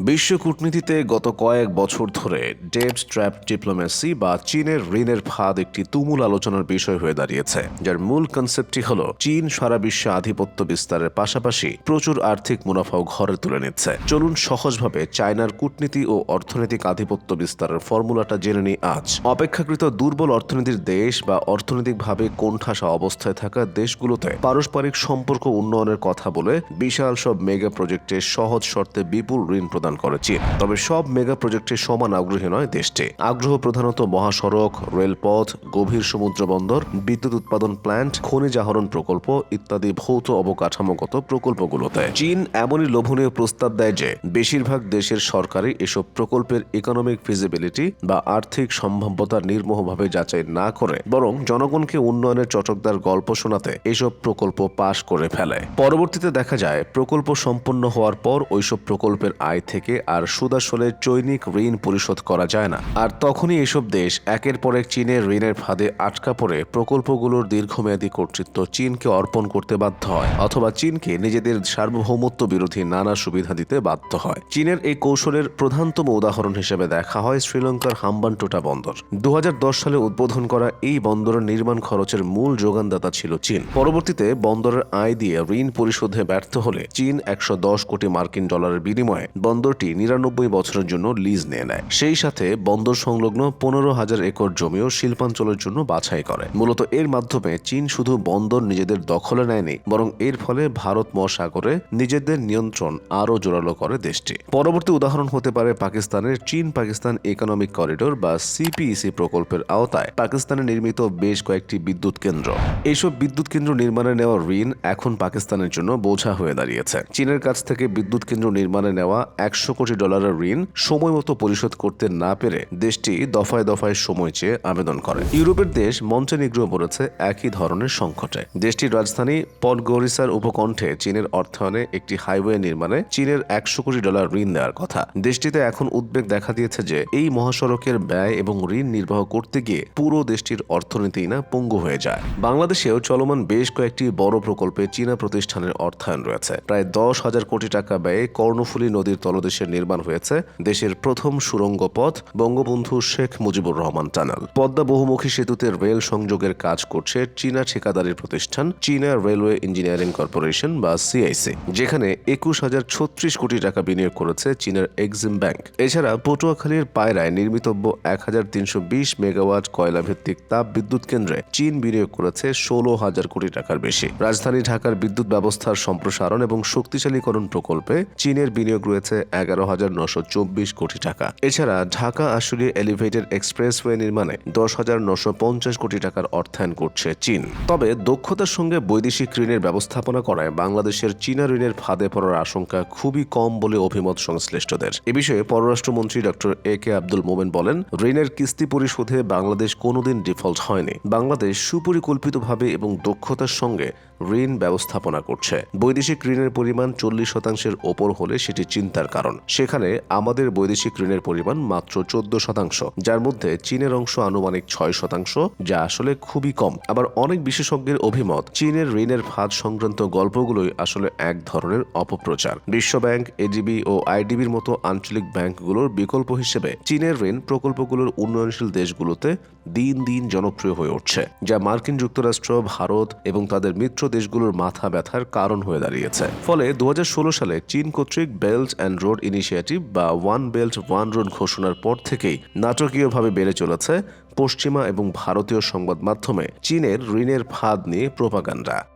বিশ্ব কূটনীতিতে গত কয়েক বছর ধরে ডেট ট্র্যাপ ডিপ্লোমেসি বা চীনের ঋণের ফাঁদ একটি তুমুল আলোচনার বিষয় হয়ে দাঁড়িয়েছে, যার মূল কনসেপ্টটি হল চীন সারা বিশ্বে আধিপত্য বিস্তারের পাশাপাশি প্রচুর আর্থিক মুনাফাও ঘরে তুলে নিচ্ছে। চলুন সহজভাবে চায়নার কূটনীতি ও অর্থনৈতিক আধিপত্য বিস্তারের ফর্মুলাটা জেনে নিই আজ। অপেক্ষাকৃত দুর্বল অর্থনীতির দেশ বা অর্থনৈতিকভাবে কোণঠাসা অবস্থায় থাকা দেশগুলোতে পারস্পরিক সম্পর্ক উন্নয়নের কথা বলে বিশাল সব মেগা প্রজেক্টে সহজ শর্তে বিপুল ঋণ প্রদান করে চীন তবে সব মেগা প্রজেক্টে সমান আগ্রহী নয় দেশটি। আগ্রহ প্রধানত মহাসড়ক, রেলপথ, গভীর সমুদ্র বন্দর, বিদ্যুৎ উৎপাদন প্ল্যান্ট, খনিজ আহরণ প্রকল্প ইত্যাদি ভৌত অবকাঠামোগত প্রকল্পগুলোতে। চীন এমনই লোভনীয় প্রস্তাব দেয় যে, বেশিরভাগ দেশের সরকারই এসব প্রকল্পের ইকোনমিক ফিজিবিলিটি বা আর্থিক সম্ভাব্যতা নির্মোহভাবে যাচাই না করে, বরং জনগণকে উন্নয়নের চটকদার গল্প শোনাতে এসব প্রকল্প পাশ করে ফেলে। পরবর্তীতে দেখা যায়, প্রকল্প সম্পন্ন হওয়ার পর ওইসব প্রকল্পের আয় থেকে আর সুদাসলে চৈনিক ঋণ পরিশোধ করা যায় না। আর তখনই এসব দেশ একের পর এক চীনের ঋণের ফাঁদে আটকা পড়ে প্রকল্পগুলোর দীর্ঘমেয়াদী কর্তৃত্ব চীনকে অর্পণ করতে বাধ্য হয়, অথবা চীনকে নিজেদের সার্বভৌমত্ব বিরোধী নানা সুবিধা দিতে বাধ্য হয়। চীনের এই কৌশলের প্রধানতম উদাহরণ হিসেবে দেখা হয় শ্রীলঙ্কার হাম্বানটোটা বন্দর। দু হাজার দশ সালে উদ্বোধন করা এই বন্দরের নির্মাণ খরচের মূল যোগানদাতা ছিল চীন। পরবর্তীতে বন্দরের আয় দিয়ে ঋণ পরিশোধে ব্যর্থ হলে চীন একশো দশ কোটি মার্কিন ডলারের বিনিময়ে বন্দরটি নিরানব্বই বছরের জন্য লিজ নিয়ে নেয়। সেই সাথে বন্দর সংলগ্ন পনেরো হাজার একর জমিও শিল্পাঞ্চলের জন্য বাছাই করে। মূলত এর মাধ্যমে চীন শুধু বন্দর নিজেদের দখলে নেয়নি, বরং এর ফলে ভারত মহাসাগরে নিজেদের নিয়ন্ত্রণ আরও জোরালো করে দেশটি। পরবর্তী উদাহরণ হতে পারে পাকিস্তানের চীন পাকিস্তান ইকোনমিক করিডোর বা সিপিইসি প্রকল্পের আওতায়। পাকিস্তানে নির্মিত বেশ কয়েকটি বিদ্যুৎ কেন্দ্র। এইসব বিদ্যুৎ কেন্দ্র নির্মাণে নেওয়া ঋণ এখন পাকিস্তানের জন্য বোঝা হয়ে দাঁড়িয়েছে। চীনের কাছ থেকে বিদ্যুৎ কেন্দ্র নির্মাণে নেওয়া একশো কোটি ডলারের ঋণ সময় মতো পরিশোধ করতে না পেরে দেশটি দফায় দফায় সময় চেয়ে আবেদন করে। ইউরোপের দেশ মঞ্চেনিগ্রো পড়েছে একই ধরনের সংকটে। দেশটির রাজধানী পডগোরিসার উপকণ্ঠে চীনের অর্থায়নে একটি হাইওয়ে নির্মাণে চীনের একশো কোটি ডলার ঋণ দেওয়ার কথা। দেশটিতে এখন উদ্বেগ দেখা দিয়েছে যে এই মহাসড়কের ব্যয় এবং ঋণ নির্বাহ করতে গিয়ে পুরো দেশটির অর্থনীতি না পঙ্গু হয়ে যায়। বাংলাদেশেও চলমান বেশ কয়েকটি বড় প্রকল্পে চীনা প্রতিষ্ঠানের অর্থায়ন রয়েছে। প্রায় দশ হাজার কোটি টাকা ব্যয়ে কর্ণফুলী নদীর তলদেশের নির্মাণ হয়েছে দেশের প্রথম সুড়ঙ্গ পথ বঙ্গবন্ধু শেখ মুজিবুর রহমান টানেল। পদ্মা বহুমুখী সেতুতে রেল সংযোগের কাজ করছে চীনা ঠিকাদারি প্রতিষ্ঠান চীনা রেলওয়ে ইঞ্জিনিয়ারিং কর্পোরেশন বা সিআইসি যেখানে একুশ হাজার ছত্রিশ কোটি টাকা বিনিয়োগ করেছে চীনের এক্সিম ব্যাংক। এছাড়া পটুয়াখালীর পায়রায় নির্মিতব্য এক হাজার তিনশো বিশ মেগাওয়াট কয়লা ভিত্তিক তাপ বিদ্যুৎ কেন্দ্রে চীন বিনিয়োগ করেছে ষোলো হাজার কোটি টাকার বেশি। রাজধানী ঢাকার বিদ্যুৎ ব্যবস্থার সম্প্রসারণ এবং শক্তিশালীকরণ প্রকল্পে চীনের বিনিয়োগ রয়েছে এগারো হাজার নশো চব্বিশ কোটি টাকা। এছাড়া ঢাকা আশুলিয়া এলিভেটেড এক্সপ্রেসওয়ে নির্মাণে দশ হাজার নশো পঞ্চাশ কোটি টাকার অর্থায়ন করছে চীন। তবে দক্ষতার সঙ্গে বৈদেশিক ঋণের ব্যবস্থাপনা করায় বাংলাদেশের চীনা ঋণের ফাঁদে পড়ার আশঙ্কা খুবই কম বলে অভিমত সংশ্লিষ্টদের। এ বিষয়ে পররাষ্ট্রমন্ত্রী ডক্টর এ কে আব্দুল মোমেন বলেন, ঋণের কিস্তি পরিশোধে বাংলাদেশ কোনোদিন ডিফল্ট হয়নি। বাংলাদেশ সুপরিকল্পিতভাবে এবং দক্ষতার সঙ্গে ঋণ ব্যবস্থাপনা করছে। বৈদেশিক ঋণের পরিমাণ চল্লিশ শতাংশের ওপর হলে সেটি চিন্তার কারণ সেখানে আমাদের বৈদেশিক ঋণের পরিমাণ মাত্র চোদ্দ শতাংশ, যার মধ্যে চীনের অংশ আনুমানিক ছয় শতাংশ, যা আসলে খুবই কম। আবার অনেক বিশেষজ্ঞের অভিমত, চীনের ঋণের ফাঁদ সংক্রান্ত গল্পগুলোই আসলে এক ধরনের অপপ্রচার। বিশ্বব্যাংক এডিবি ও আইডিবির মতো আঞ্চলিক ব্যাংকগুলোর বিকল্প হিসেবে চীনের ঋণ প্রকল্পগুলোর উন্নয়নশীল দেশগুলোতে দিন দিন জনপ্রিয় হয়ে উঠছে, যা মার্কিন যুক্তরাষ্ট্র, ভারত এবং তাদের মিত্র দেশগুলোর মাথা ব্যথার কারণ হয়ে দাঁড়িয়েছে। ফলে দু হাজার ষোলো সালে চীন কর্তৃক বেল্ট অ্যান্ড রোড ইনিশিয়েটিভ বা ওয়ান বেল্ট, ওয়ান রোড ঘোষণার পর থেকেই নাটকীয়ভাবে বেড়ে চলেছে পশ্চিমা এবং ভারতীয় সংবাদ মাধ্যমে চীনের ঋণের ফাঁদ নিয়ে প্রোপাগান্ডা।